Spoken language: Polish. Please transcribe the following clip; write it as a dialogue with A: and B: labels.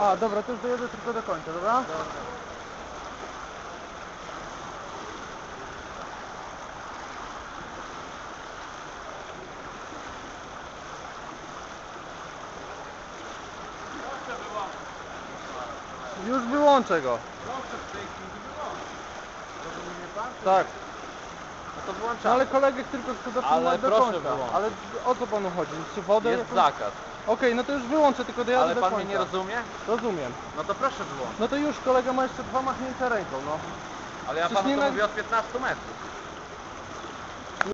A: A, dobra, to już dojedę tylko do końca, dobra? Już wyłączę go. Tak.
B: No to
A: No ale kolegę tylko chcę dopilnować
B: Ale
A: do
B: proszę
A: końca.
B: wyłączyć.
A: Ale o co panu chodzi? Czy wodę?
B: Jest
A: jakąś-
B: zakaz.
A: Okej, no to już wyłączę, tylko dojadę
B: Ale
A: do
B: pan
A: końca.
B: mnie nie rozumie?
A: Rozumiem.
B: No to proszę wyłączyć.
A: No to już kolega ma jeszcze dwa machnięcia ręką, no.
B: Ale ja
A: Przecież
B: panu
A: nie
B: to
A: ma-
B: mówię od 15 metrów.